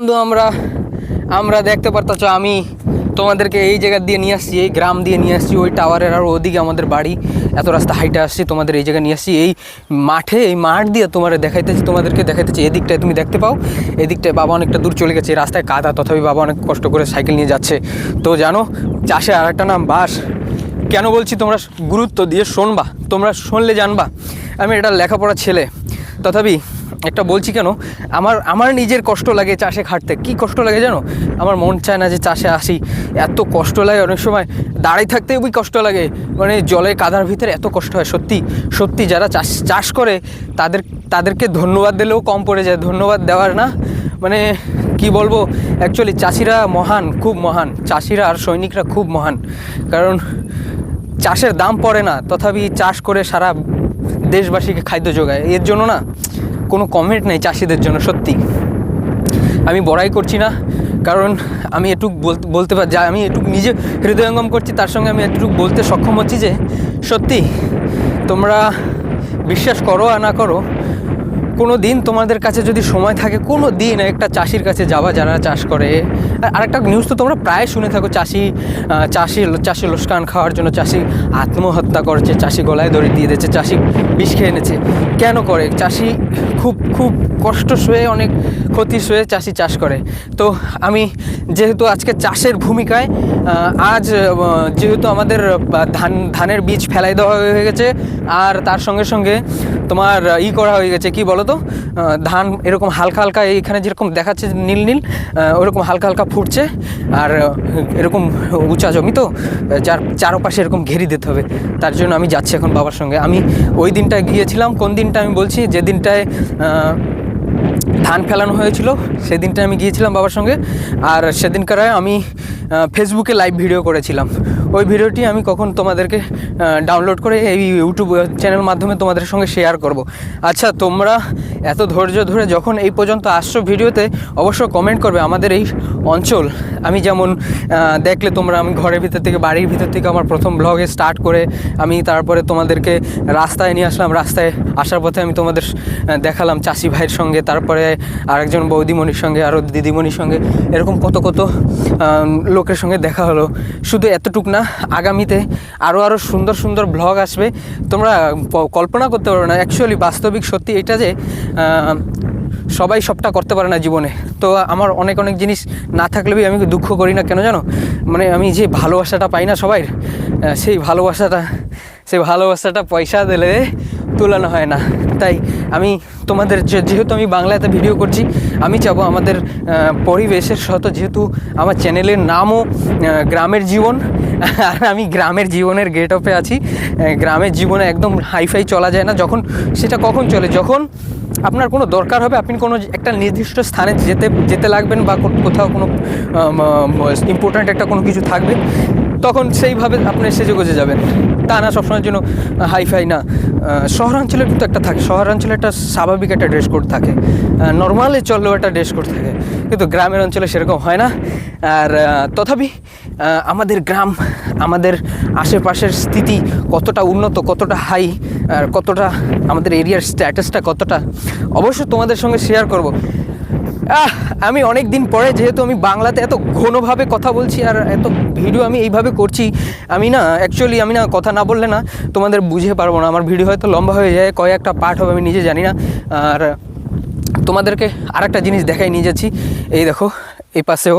বন্ধু, আমরা আমরা দেখতে পারতাছ, আমি তোমাদেরকে এই জায়গা দিয়ে নিয়ে আসছি, এই গ্রাম দিয়ে নিয়ে আসছি, ওই টাওয়ারের আর ওদিকে আমাদের বাড়ি, এত রাস্তা হাইটে আসছি, তোমাদের এই জায়গায় নিয়ে আসছি, এই মাঠে, এই মাঠ দিয়ে তোমার দেখাইতেছি, তোমাদেরকে দেখাইতেছি, এদিকটায় তুমি দেখতে পাও, এদিকটায় বাবা অনেকটা দূর চলে গেছে রাস্তায় কাদা, তথাপি বাবা অনেক কষ্ট করে সাইকেল নিয়ে যাচ্ছে, তো জানো, চাষে আর একটা নাম, বাস, কেন বলছি তোমরা গুরুত্ব দিয়ে শোনবা, তোমরা শুনলে জানবা, আমি এটা লেখাপড়া ছেলে, তথাপি একটা বলছি কেন? আমার আমার নিজের কষ্ট লাগে চাষে খাটতে। কি কষ্ট লাগে জানো? আমার মন চায় না যে চাষে আসি। এত কষ্ট লাগে অনেক সময়। দাঁড়াই থাকতে ওই কষ্ট লাগে। মানে জলের কাদার ভিতরে এত কষ্ট হয়, সত্যি। সত্যি যারা চাষ চাষ করে, তাদের, তাদেরকে ধন্যবাদ দিলেও কম পড়ে যায়। ধন্যবাদ দেওয়ার না। মানে কি বলব? অ্যাকচুয়ালি চাষিরা মহান, খুব মহান। চাষিরা আর সৈনিকরা খুব মহান। কারণ চাষের দাম পড়ে না। তথাপি চাষ করে সারা দেশবাসীকে খাদ্য যোগায়। এর জন্য না কোনো কমেন্ট নেই চাষিদের জন্য, সত্যি। আমি বড়াই করছি না, কারণ আমি এটুক বলতে পার যা আমি এটুক নিজে হৃদয়ঙ্গম করছি, তার সঙ্গে আমি এটুক বলতে সক্ষম হচ্ছি যে, সত্যি, তোমরা বিশ্বাস করো আর না করো, কোনো দিন তোমাদের কাছে যদি সময় থাকে, কোনো দিন একটা চাষির কাছে যাওয়া যারা চাষ করে আরেকটা নিউজ তো তোমরা প্রায় শুনে থাকো, চাষি চাষি চাষি লোসকান খাওয়ার জন্য চাষি আত্মহত্যা করছে, চাষি গলায় দড়ি দিয়ে দিয়েছে, চাষি বিষ খেয়ে এনেছে। কেন করে? চাষি খুব খুব কষ্ট শুয়ে অনেক ক্ষতি সয়ে চাষি চাষ করে। তো আমি যেহেতু আজকে চাষের ভূমিকায় আজ যেহেতু আমাদের ধান, ধানের বীজ ফেলাই দেওয়া হয়ে গেছে, আর তার সঙ্গে সঙ্গে তোমার ই করা হয়ে গেছে, কি বলো তো ধান এরকম হালকা হালকা, এইখানে যেরকম দেখাচ্ছে নীল নীল ওরকম হালকা হালকা ফুটছে, আর এরকম উঁচা জমি তো যার চারপাশে এরকম ঘেরি দিতে হবে, তার জন্য আমি যাচ্ছি এখন বাবার সঙ্গে। আমি ওই দিনটায় গিয়েছিলাম, কোন দিনটা আমি বলছি? যে দিনটায় ধান ফেলানো হয়েছিল, সেদিনটা আমি গিয়েছিলাম বাবার সঙ্গে, আর সেদিনকার আমি ফেসবুকে লাইভ ভিডিও করেছিলাম। ওই ভিডিওটি আমি কখন তোমাদেরকে ডাউনলোড করে এই ইউটিউব চ্যানেল মাধ্যমে তোমাদের সঙ্গে শেয়ার করব। আচ্ছা তোমরা এত ধৈর্য ধরে যখন এই পর্যন্ত আসছো ভিডিওতে, অবশ্য কমেন্ট করবে আমাদের এই অঞ্চল। আমি যেমন দেখলে তোমরা আমি ঘরের ভিতর থেকে, বাড়ির ভিতর থেকে আমার প্রথম ব্লগে স্টার্ট করে আমি তারপরে তোমাদেরকে রাস্তায় নিয়ে আসলাম। রাস্তায় আসার পথে আমি তোমাদের দেখালাম চাষি ভাইয়ের সঙ্গে, তারপরে আরেকজন বৌদিমণির সঙ্গে আরও দিদিমণির সঙ্গে। এরকম কত কত লোকের সঙ্গে দেখা হলো। শুধু এতটুক না আগামীতে আরও আরও সুন্দর সুন্দর ব্লগ আসবে। তোমরা কল্পনা করতে পারো না অ্যাকচুয়ালি বাস্তবিক সত্যি এটা যে সবাই সবটা করতে পারে না জীবনে। তো আমার অনেক অনেক জিনিস না থাকলেও আমি দুঃখ করি না, কেন জানো? মানে আমি যে ভালোবাসাটা পাই না সবাই সেই ভালোবাসাটা সেই ভালোবাসাটা পয়সা দিলে তুলানো হয় না। তাই আমি তোমাদের যেহেতু আমি বাংলাতে ভিডিও করছি, আমি চাবো আমাদের পরিবেশের সাথে যেহেতু আমার চ্যানেলের নামও গ্রামের জীবন। আর আমি গ্রামের জীবনের গেট অফে আছি গ্রামের জীবনে একদম হাইফাই চলা যায় না। যখন সেটা কখন চলে? যখন আপনার কোনো দরকার হবে, আপনি কোনো একটা নির্দিষ্ট স্থানে যেতে যেতে লাগবেন বা কোথাও কোনো ইম্পর্ট্যান্ট একটা কোনো কিছু থাকবে তখন সেইভাবে আপনি সেজে গুজে যাবেন। তা না, সবসময়ের জন্য হাইফাই না। শহরাঞ্চলে কিন্তু একটা থাকে। শহরাঞ্চলে একটা স্বাভাবিক একটা ড্রেস কোড থাকে। নর্মালি চললেও একটা ড্রেস কোড থাকে। কিন্তু গ্রামের অঞ্চলে সেরকম হয় না। আর তথাপি আমাদের গ্রাম, আমাদের আশেপাশের স্থিতি কতটা উন্নত, কতটা হাই আর কতটা আমাদের এরিয়ার স্ট্যাটাসটা কতটা অবশ্যই তোমাদের সঙ্গে শেয়ার করব। আমি অনেক দিন পরে যেহেতু আমি বাংলাতে এত ঘনভাবে কথা বলছি আর এত ভিডিও আমি এইভাবে করছি, আমি না অ্যাকচুয়ালি আমি না কথা না বললে না তোমাদের বুঝে পারব না। আমার ভিডিও হয়তো লম্বা হয়ে যায়, কয়েকটা পার্ট হবে, আমি নিজে জানি না। আর তোমাদেরকে আর একটা জিনিস দেখাই নিয়ে যাচ্ছি। এই দেখো, এই পাশেও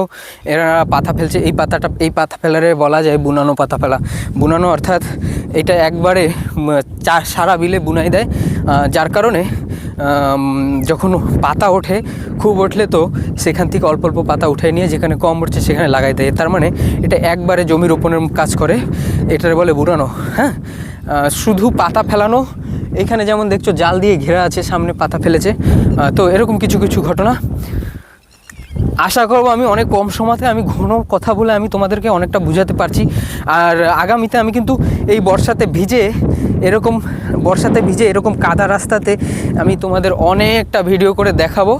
এরা পাতা ফেলছে। এই পাতাটা, এই পাতা ফেলারে বলা যায় বুনানো পাতা ফেলা। বুনানো অর্থাৎ এটা একবারে চা, সারা বিলে বুনাই দেয়। যার কারণে যখন পাতা ওঠে, খুব উঠলে তো সেখান থেকে অল্প অল্প পাতা উঠে নিয়ে যেখানে কম উঠছে সেখানে লাগাই দেয়। তার মানে এটা একবারে জমি রোপণের কাজ করে। এটার বলে বুড়ানো হ্যাঁ? শুধু পাতা ফেলানো, এখানে যেমন দেখছ জাল দিয়ে ঘেরা আছে, সামনে পাতা ফেলেছে। তো এরকম কিছু কিছু ঘটনা। আশা করব আমি অনেক কম সময়তে আমি ঘন কথা বলে আমি তোমাদেরকে অনেকটা বুঝাতে পারছি। আর আগামীতে আমি কিন্তু এই বর্ষাতে ভিজে এরকম বর্ষাতে ভিজে এরকম কাদা রাস্তাতে আমি তোমাদের অনেকটা ভিডিও করে দেখাবো।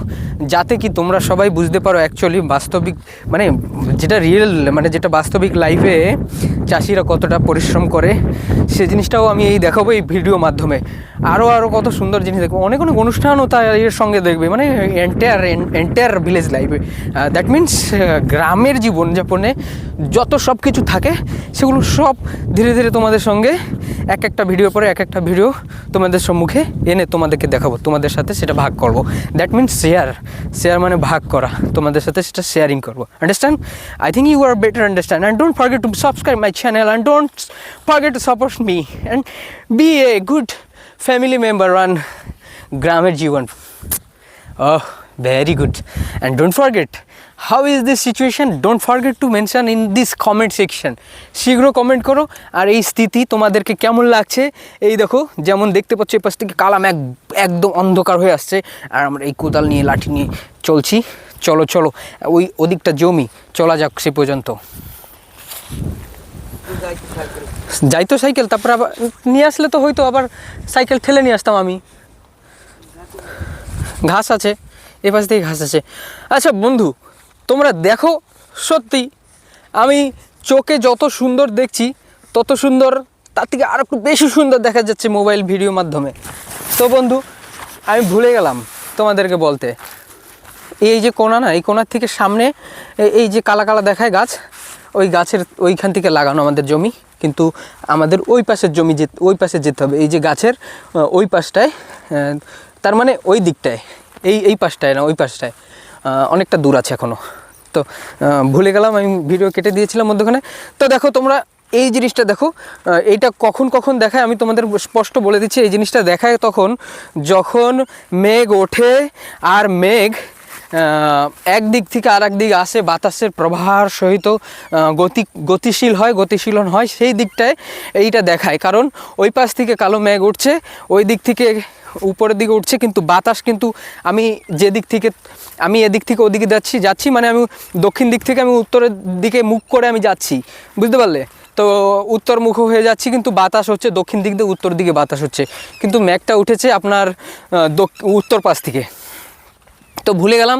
যাতে কি তোমরা সবাই বুঝতে পারো অ্যাকচুয়ালি বাস্তবিক মানে যেটা রিয়েল মানে যেটা বাস্তবিক লাইফে চাষিরা কতটা পরিশ্রম করে, সে জিনিসটাও আমি এই দেখাবো এই ভিডিও মাধ্যমে। আরও আরও কত সুন্দর জিনিস দেখব। অনেক অনেক অনুষ্ঠানও তার এর সঙ্গে দেখবে মানে এন্টায়ার এন্টায়ার ভিলেজ লাইফে দ্যাট মিন্স গ্রামের জীবনযাপনে যত সব কিছু থাকে, সেগুলো সব ধীরে ধীরে তোমাদের সঙ্গে এক একটা ভিডিও পরে এক একটা ভিডিও তোমাদের সম্মুখে এনে তোমাদেরকে দেখাবো, তোমাদের সাথে সেটা ভাগ করব। দ্যাট মিন্স শেয়ার শেয়ার মানে ভাগ করা। তোমাদের সাথে সেটা শেয়ারিং করব। Understand I think you are better understand and don't forget to subscribe my channel and don't forget to support me and be a good family member one গ্রামের জীবন ও very good and don't forget, how is this situation? Don't forget to mention in this comment section. শীঘ্র comment করো। আর এই স্থিতি তোমাদেরকে কেমন লাগছে? এই দেখো, যেমন দেখতে পাচ্ছ এই পাশ থেকে কালাম এক, একদম অন্ধকার হয়ে আসছে। আর আমরা এই কোদাল নিয়ে, লাঠি নিয়ে চলছি। চলো চলো, ওই ওদিকটা জমি, চলা যাক সে পর্যন্ত। যাইতো সাইকেল, তারপর আবার নিয়ে আসলে তো হয়তো আবার সাইকেল ঠেলে নিয়ে আসতাম আমি। ঘাস আছে এ পাশ থেকে ঘাস আছে। আচ্ছা বন্ধু তোমরা দেখো, সত্যি, আমি চোখে যত সুন্দর দেখছি, তত সুন্দর, তার থেকে আর একটু বেশি সুন্দর দেখা যাচ্ছে মোবাইল ভিডিও মাধ্যমে। তো বন্ধু, আমি ভুলে গেলাম তোমাদেরকে বলতে। এই যে কোনা না, এই কোনার থেকে সামনে এই যে কালা কালা দেখায় গাছ, ওই গাছের ওইখান থেকে লাগানো আমাদের জমি। কিন্তু আমাদের ওই পাশের জমি যে, ওই পাশে যেতে হবে। এই যে গাছের ওই পাশটায় তার মানে ওই দিকটায়। এই এই পাশটায় না, ওই পাশটায়। অনেকটা দূর আছে এখনও তো ভুলে গেলাম আমি ভিডিও কেটে দিয়েছিলাম মধ্যখানে। তো দেখো তোমরা এই জিনিসটা দেখো এইটা কখন কখন দেখায় আমি তোমাদের স্পষ্ট বলে দিচ্ছি এই জিনিসটা দেখায় তখন যখন মেঘ ওঠে আর মেঘ আহ, একদিক থেকে আর দিক আসে বাতাসের প্রবাহার সহিত গতি গতিশীল হয় গতিশীলন হয় সেই দিকটায় এইটা দেখায়। কারণ ওই পাশ থেকে কালো মেঘ উঠছে ওই দিক থেকে উপরের দিকে উঠছে, কিন্তু বাতাস কিন্তু আমি যে দিক থেকে, আমি এদিক থেকে ওদিকে যাচ্ছি যাচ্ছি মানে আমি দক্ষিণ দিক থেকে আমি উত্তরের দিকে মুখ করে আমি যাচ্ছি, বুঝতে পারলে? তো উত্তর মুখ হয়ে যাচ্ছি, কিন্তু বাতাস হচ্ছে দক্ষিণ দিক দিয়ে উত্তর দিকে বাতাস হচ্ছে। কিন্তু মেঘটা উঠেছে আপনার উত্তর পাশ থেকে। তো ভুলে গেলাম,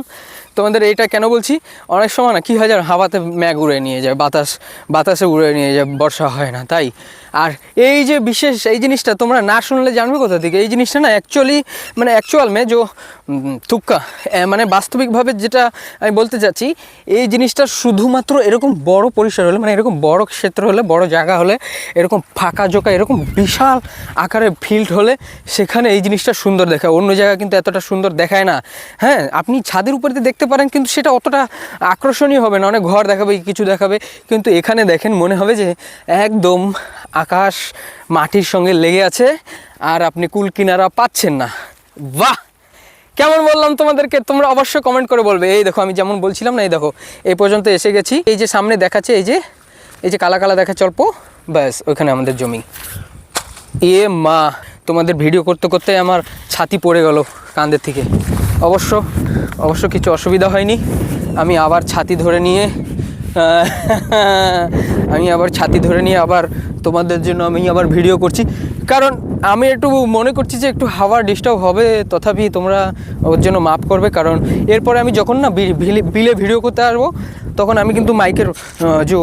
তোমাদের এইটা কেন বলছি? অনেক সময় না কী হয় যেন হাওয়াতে ম্যাগ উড়ে নিয়ে যায়, বাতাস, বাতাসে উড়ে নিয়ে যায়, বর্ষা হয় না, তাই? আর এই যে বিশেষ এই জিনিসটা তোমরা না শুনলে জানবে কোথা থেকে? এই জিনিসটা না অ্যাকচুয়ালি মানে অ্যাকচুয়াল মে যে তুক্কা মানে বাস্তবিকভাবে যেটা আমি বলতে চাচ্ছি, এই জিনিসটা শুধুমাত্র এরকম বড় পরিসর হলে মানে এরকম বড় ক্ষেত্র হলে, বড় জায়গা হলে, এরকম ফাঁকা জোকা, এরকম বিশাল আকারে ফিল্ড হলে, সেখানে এই জিনিসটা সুন্দর দেখায় অন্য জায়গা কিন্তু এতটা সুন্দর দেখায় না। হ্যাঁ আপনি ছাদের উপরে দেখতে পারেন, কিন্তু সেটা অতটা আকর্ষণীয় হবে না। অনেক ঘর দেখাবে, কিছু দেখাবে, কিন্তু এখানে দেখেন, মনে হবে যে একদম আকাশ মাটির সঙ্গে লেগে আছে আর আপনি কুল কিনারা পাচ্ছেন না। বাহ! কেমন বললাম তোমাদেরকে? তোমরা অবশ্যই কমেন্ট করে বলবে। এই দেখো, আমি যেমন বলছিলাম না, এই দেখো, এই পর্যন্ত এসে গেছি। এই যে সামনে দেখাচ্ছে, এই যে এই যে কালা কালা দেখাচ্ছে অল্প, ব্যাস, ওইখানে আমাদের জমি। এ মা, তোমাদের ভিডিও করতে করতে আমার ছাতি পড়ে গেল কান্দের থেকে। অবশ্য অবশ্য কিছু অসুবিধা হয়নি। আমি আবার ছাতি ধরে নিয়ে আমি আবার ছাতি ধরে নিয়ে আবার তোমাদের জন্য আমি আবার ভিডিও করছি। কারণ আমি একটু মনে করছি যে একটু হাওয়া ডিস্টার্ব হবে, তথাপি তোমরা ওর জন্য মাফ করবে। কারণ এরপরে আমি যখন না বিলে- ভিডিও করতে আসব, তখন আমি কিন্তু মাইকের যে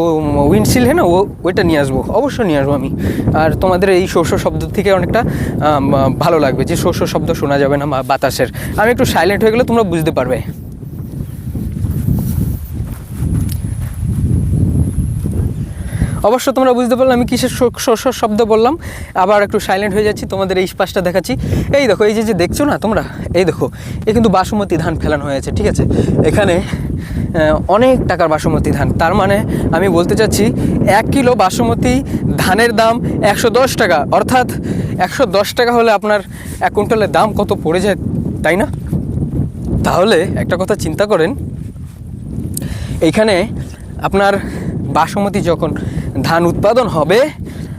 উইন্ডশিল্ড হ্যাঁ না, ও, ওইটা নিয়ে আসব, অবশ্যই নিয়ে আসব আমি। আর তোমাদের এই শস্য শব্দ থেকে অনেকটা ভালো লাগবে যে শস্য শব্দ শোনা যাবে না বাতাসের। আমি একটু সাইলেন্ট হয়ে গেলে তোমরা বুঝতে পারবে। অবশ্য তোমরা বুঝতে পারলে, আমি কিসের শস্য শব্দ বললাম? আবার একটু সাইলেন্ট হয়ে যাচ্ছি, তোমাদের এই পাশটা দেখাচ্ছি। এই দেখো, এই যে যে দেখছ না তোমরা? এই দেখো, এ কিন্তু বাসমতি ধান ফেলানো হয়েছে, ঠিক আছে? এখানে অনেক টাকার বাসমতি ধান। তার মানে আমি বলতে চাচ্ছি, এক কিলো বাসমতি ধানের দাম একশো দশ টাকা। অর্থাৎ একশো দশ টাকা হলে আপনার এক কুইন্টালের দাম কত পড়ে যায়, তাই না? তাহলে একটা কথা চিন্তা করেন, এইখানে আপনার বাসমতি যখন ধান উৎপাদন হবে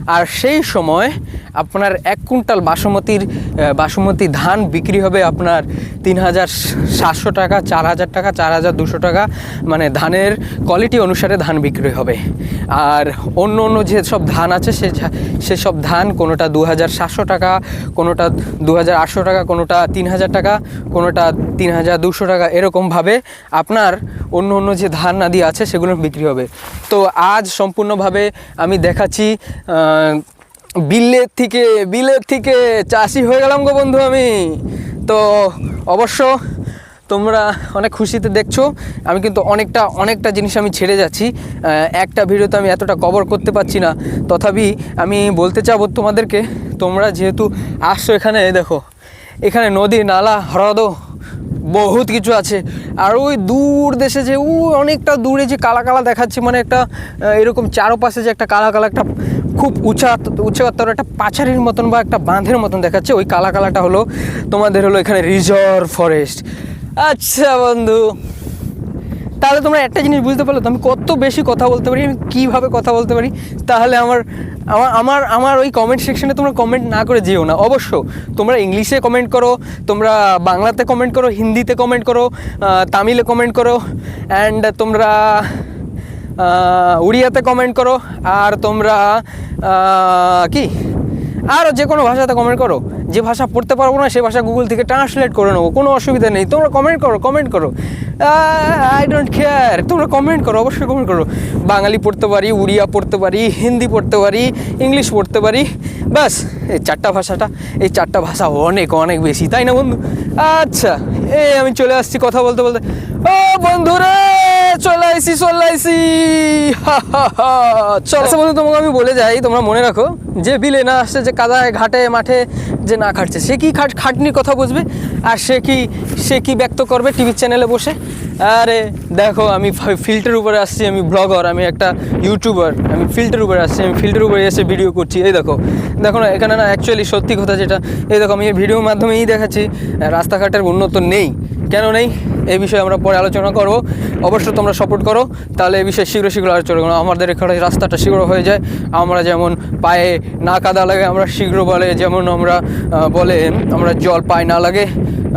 আর সেই সময় আপনার এক কুইন্টাল বাসমতির বাসমতি ধান বিক্রি হবে আপনার তিন হাজার সাতশো টাকা, চার হাজার টাকা, চার হাজার দুশো টাকা। মানে ধানের কোয়ালিটি অনুসারে ধান বিক্রি হবে। আর অন্য অন্য যেসব ধান আছে, সে সেসব ধান কোনোটা দু হাজার সাতশো টাকা, কোনোটা দু হাজার আটশো টাকা, কোনোটা তিন হাজার টাকা, কোনোটা তিন হাজার দুশো টাকা, এরকমভাবে আপনার অন্য অন্য যে ধান আদি আছে, সেগুলো বিক্রি হবে। তো আজ সম্পূর্ণভাবে আমি দেখাচ্ছি বিলের থেকে বিলের থেকে চাষি হয়ে গেলাম গো বন্ধু আমি। তো অবশ্য তোমরা অনেক খুশিতে দেখছ, আমি কিন্তু অনেকটা অনেকটা জিনিস আমি ছেড়ে যাচ্ছি। একটা ভিডিওতে আমি এতটা কভার করতে পারছি না। তথাপি আমি বলতে চাবো তোমাদেরকে, তোমরা যেহেতু আসছো এখানে দেখো, এখানে নদী, নালা, হ্রদ, বহুত কিছু আছে। আর ওই দূর দেশে যে ও অনেকটা দূরে যে কালা কালা দেখাচ্ছে মানে একটা এরকম চারপাশে যে একটা কালা কালা একটা খুব উঁচা উচ্চতর একটা পাচারির মতন বা একটা বাঁধের মতন দেখাচ্ছে। ওই কালা কালাটা হলো, তোমাদের হলো এখানে রিজার্ভ ফরেস্ট আচ্ছা বন্ধু, তাহলে তোমরা একটা জিনিস বুঝতে পারলে তো, আমি কত বেশি কথা বলতে পারি, আমি কীভাবে কথা বলতে পারি? তাহলে আমার আমার আমার আমার ওই কমেন্ট সেকশনে তোমরা কমেন্ট না করে যেও না। অবশ্য, তোমরা ইংলিশে কমেন্ট করো, তোমরা বাংলাতে কমেন্ট করো, হিন্দিতে কমেন্ট করো তামিলে কমেন্ট করো অ্যান্ড তোমরা উড়িয়াতে কমেন্ট করো, আর তোমরা কি? আর যে কোনো ভাষাতে কমেন্ট করো। যে ভাষা পড়তে পারব না, সে ভাষা গুগল থেকে ট্রান্সলেট করে নেব, কোনো অসুবিধা নেই। তোমরা কমেন্ট করো কমেন্ট করো। আই ডোন্ট কেয়ার তোমরা কমেন্ট করো, অবশ্যই কমেন্ট করো। বাঙালি পড়তে পারি, উড়িয়া পড়তে পারি, হিন্দি পড়তে পারি ইংলিশ পড়তে পারি, ব্যাস। এই চারটা ভাষাটা, এই চারটা ভাষা অনেক অনেক বেশি, তাই না বন্ধু? আচ্ছা এই আমি চলে আসছি কথা বলতে বলতে। ও বন্ধুরে চলে আইসি চলে আইসি। হা, হা, হা। চলো। আচ্ছা বন্ধু তোমাকে আমি বলে যাই তোমরা মনে রাখো যে বিলে না আসছে যে কাদায় ঘাটে মাঠে যে না খাটছে সে কি খাট খাটনির কথা বুঝবে? আর সে কি সে কি ব্যক্ত করবে টিভি চ্যানেলে বসে? আরে দেখো আমি ফিল্টার উপরে আসছি আমি ব্লগার আমি একটা ইউটিউবার আমি ফিল্টার উপরে আসছি আমি ফিল্টার উপরে এসে ভিডিও করছি এই দেখো। দেখো না এখানে না অ্যাকচুয়ালি সত্যি কথা যেটা এই দেখো আমি এই ভিডিওর মাধ্যমেই দেখাচ্ছি রাস্তাঘাটের উন্নত নেই। কেন নেই? এই বিষয়ে আমরা পরে আলোচনা করব। অবশ্যই তোমরা সাপোর্ট করো। তাহলে এই বিষয়ে শীঘ্র শীঘ্র আলোচনা করো আমাদের এখানে রাস্তাটা শীঘ্র হয়ে যায়। আমরা যেমন পায়ে না কাদা লাগে, আমরা শীঘ্র বলে, যেমন আমরা বলে, আমরা জল পায়ে না লাগে,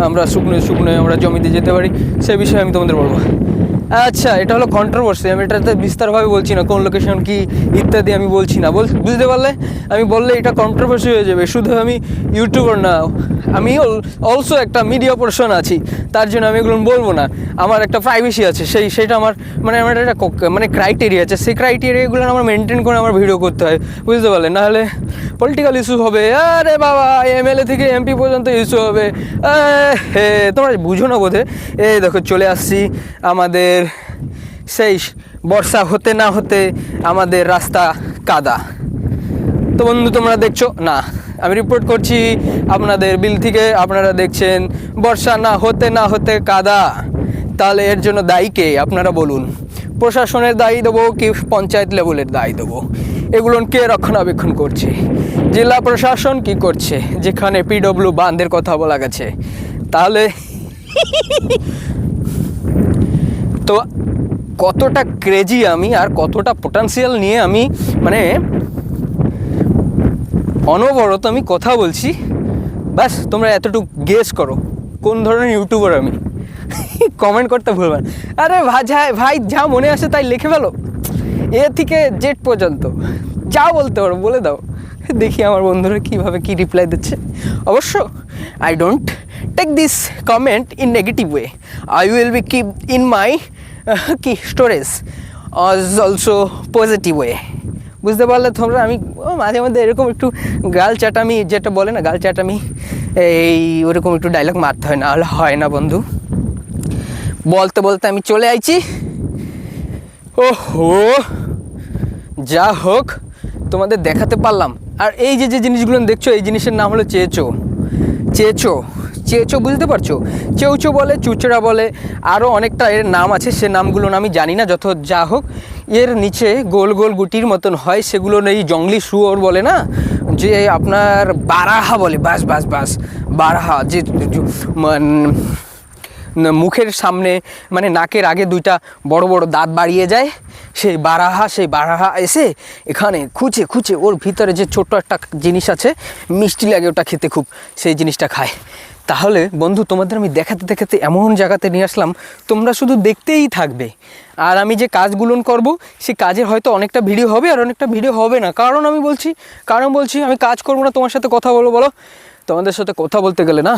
আমরা শুকনো শুকনো আমরা জমিতে যেতে পারি। সে বিষয়ে আমি তোমাদের বলব। আচ্ছা এটা হলো কন্ট্রোভার্সি আমি এটাতে বিস্তারভাবে বলছি না, কোন লোকেশন কি ইত্যাদি আমি বলছি না। বল বুঝতে পারলে? আমি বললে এটা কন্ট্রোভার্সি হয়ে যাবে, শুধু আমি ইউটিউবার না, আমি অলসো একটা মিডিয়া পার্সন আছি, তার জন্য আমি এগুলো বলব না। আমার একটা প্রাইভেসি আছে, সেই সেটা আমার মানে আমার একটা মানে ক্রাইটেরিয়া আছে, সেই ক্রাইটেরিয়াগুলো আমার মেনটেন করে আমার ভিডিও করতে হয়, বুঝতে পারলে? নাহলে পলিটিক্যাল ইস্যু হবে, আরে বাবা এমএলএ থেকে এমপি পর্যন্ত ইস্যু হবে হে, তোমরা বুঝো না বোধে এই দেখো, চলে আসছি আমাদের সেই বর্ষা হতে না হতে আমাদের রাস্তা কাদা। তো বন্ধু, তোমরা দেখছ? না, আমি রিপোর্ট করছি আপনাদের বিল থেকে। আপনারা দেখছেন, বর্ষা না হতে না হতে কাদা। তাহলে এর জন্য দায়ী কে? আপনারা বলুন। প্রশাসনের দায়ী দেবো কি পঞ্চায়েত লেভেলের দায়ী দেবো? এগুলো কে রক্ষণাবেক্ষণ করছে? জেলা প্রশাসন কি করছে? যেখানে পিডব্লিউ বান্ধের কথা বলা গেছে। তাহলে তো কতটা ক্রেজি আমি আর কতটা পোটেন্সিয়াল নিয়ে আমি মানে অনবরত আমি কথা বলছি, ব্যাস, তোমরা এতটুকু গেস করো, কোন ধরনের ইউটিউবার আমি? কমেন্ট করতে ভুলবেন আরে ভাই ভাই, যা মনে আসে তাই লিখে ফেলো। এ থেকে জেড পর্যন্ত। যা বলতে পারো, বলে দাও। দেখি আমার বন্ধুরা কীভাবে কী রিপ্লাই দিচ্ছে। অবশ্য I don't take this comment in negative way I will be keep in my কি স্টোরেজ অজ অলসো পজিটিভ ওয়ে বুঝতে পারলে তোমরা, আমি মাঝে মধ্যে এরকম একটু গাল চাটামি যেটা বলে না, গাল চাটামি এই ওরকম একটু ডায়লগ মারতে হয় না হলে হয় না বন্ধু। বলতে বলতে আমি চলে আইছি। ও হো যা হোক, তোমাদের দেখাতে পারলাম। আর এই যে যে জিনিসগুলো দেখছ, এই জিনিসের নাম হলো চেচো। চেচো। চেচো বুঝতে পারছ? চেউচো বলে, চুচড়া বলে আরও অনেকটা এর নাম আছে, সে নামগুলো আমি জানি না, যত যা হোক। এর নিচে গোল গোল গুটির মতন হয়, সেগুলো এই জঙ্গলি শুয়োর বলে না? যে আপনার বারাহা বলে, বাস বাস বাস, বারাহা, যে মুখের সামনে মানে নাকের আগে দুইটা বড় বড় দাঁত বাড়িয়ে যায়, সেই বারাহা সেই বারাহা এসে এখানে খুঁচে খুঁচে ওর ভিতরে যে ছোট্ট একটা জিনিস আছে, মিষ্টি লাগে ওটা খেতে খুব, সেই জিনিসটা খায়। তাহলে বন্ধু, তোমাদের আমি দেখাতে দেখাতে এমন জায়গাতে নিয়ে আসলাম, তোমরা শুধু দেখতেই থাকবে। আর আমি যে কাজগুলো করব, সে কাজের হয়তো অনেকটা ভিডিও হবে আর অনেকটা ভিডিও হবে না। কারণ আমি বলছি, কারণ বলছি আমি কাজ করব না, তোমার সাথে কথা বলব, বলো। তোমাদের সাথে কথা বলতে গেলে না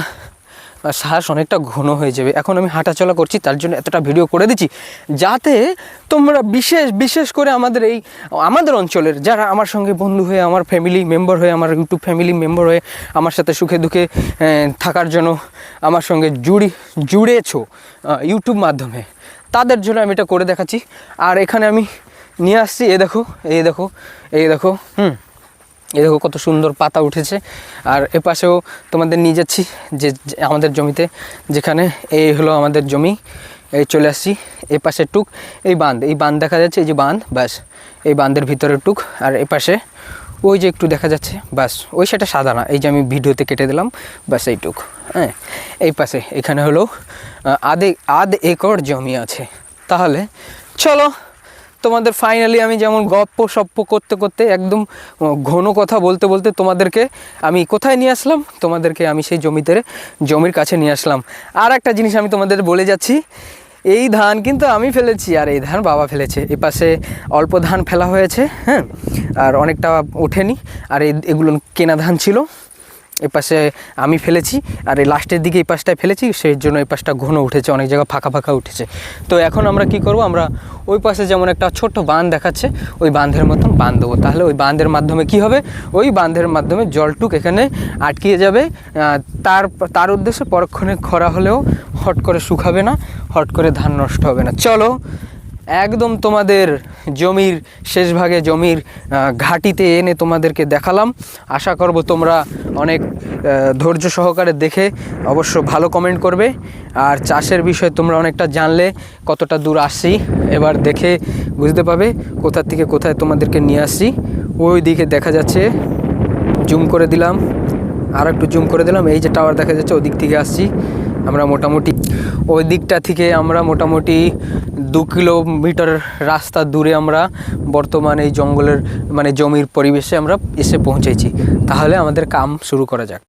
শ্বাস অনেকটা ঘন হয়ে যাবে। এখন আমি হাঁটাচলা করছি, তার জন্য এতটা ভিডিও করে দিচ্ছি, যাতে তোমরা বিশেষ বিশেষ করে আমাদের এই, আমাদের অঞ্চলের যারা আমার সঙ্গে বন্ধু হয়ে, আমার ফ্যামিলি মেম্বার হয়ে, আমার ইউটিউব ফ্যামিলি মেম্বার হয়ে, আমার সাথে সুখে দুঃখে থাকার জন্য আমার সঙ্গে জুড়ি, জুড়েছো ইউটিউব মাধ্যমে, তাদের জন্য আমি এটা করে দেখাচ্ছি। আর এখানে আমি নিয়ে আসছি, এ দেখো এই দেখো এই দেখো, হুম। এই দেখো কত সুন্দর পাতা উঠেছে। আর এ পাশেও তোমাদের নিয়ে যাচ্ছি যে আমাদের জমিতে, যেখানে এই হলো আমাদের জমি। এই চলে আসছি এই পাশে টুক, এই বাঁধ। এই বাঁধ দেখা যাচ্ছে, এই যে বাঁধ, ব্যাস। এই বাঁধের ভিতরে টুক, আর এ পাশে ওই যে একটু দেখা যাচ্ছে, ব্যাস। ওই সেটা সাদা না, এই যে আমি ভিডিওতে কেটে দিলাম, ব্যাস এইটুক হ্যাঁ। এই পাশে, এখানে হলো আধে, আধ একর জমি আছে। তাহলে চলো তোমাদের ফাইনালি আমি যেমন গপ্প সপ্প করতে করতে একদম ঘন কথা বলতে বলতে তোমাদেরকে আমি কোথায় নিয়ে আসলাম? তোমাদেরকে আমি সেই জমিতে, জমির কাছে নিয়ে আসলাম। আর একটা জিনিস আমি তোমাদের বলে যাচ্ছি, এই ধান কিন্তু আমি ফেলেছি, আর এই ধান বাবা ফেলেছে। এই পাশে অল্প ধান ফেলা হয়েছে হ্যাঁ? আর অনেকটা ওঠেনি আর এগুলো কেনা ধান ছিল। এই পাশে আমি ফেলেছি আর এই লাস্টের দিকে এই পাশটায় ফেলেছি, সেই জন্য এই পাশটা ঘন উঠেছে, অনেক জায়গা ফাঁকা ফাঁকা উঠেছে। তো এখন আমরা কি করব, আমরা ওই পাশে যেমন একটা ছোট্ট বাঁধ দেখাচ্ছে, ওই বাঁধের মতন বাঁধ দেবো। তাহলে ওই বাঁধের মাধ্যমে কি হবে? ওই বাঁধের মাধ্যমে জলটুক এখানে আটকিয়ে যাবে। তার তার উদ্দেশ্যে পরক্ষণে খরা হলেও হট করে শুকাবে না, হট করে ধান নষ্ট হবে না। চলো একদম তোমাদের জমির, শেষ ভাগে জমির ঘাটিতে এনে তোমাদেরকে দেখালাম। আশা করব তোমরা অনেক ধৈর্য সহকারে দেখে অবশ্য ভালো কমেন্ট করবে। আর চাষের বিষয়ে তোমরা অনেকটা জানলে, কতটা দূর আসছি, এবার দেখে বুঝতে পাবে কোথা থেকে কোথায় তোমাদেরকে নিয়ে আসছি। ওই দিকে দেখা যাচ্ছে, জুম করে দিলাম আর একটু জুম করে দিলাম, এই যে টাওয়ার দেখা যাচ্ছে ওই দিক থেকে আসছি। আমরা মোটামুটি ওই দিকটা থেকে আমরা মোটামুটি দু কিলোমিটার রাস্তা দূরে আমরা বর্তমানে এই জঙ্গলের মানে জমির পরিবেশে আমরা এসে পৌঁছেছি। তাহলে আমাদের কাম শুরু করা যাক।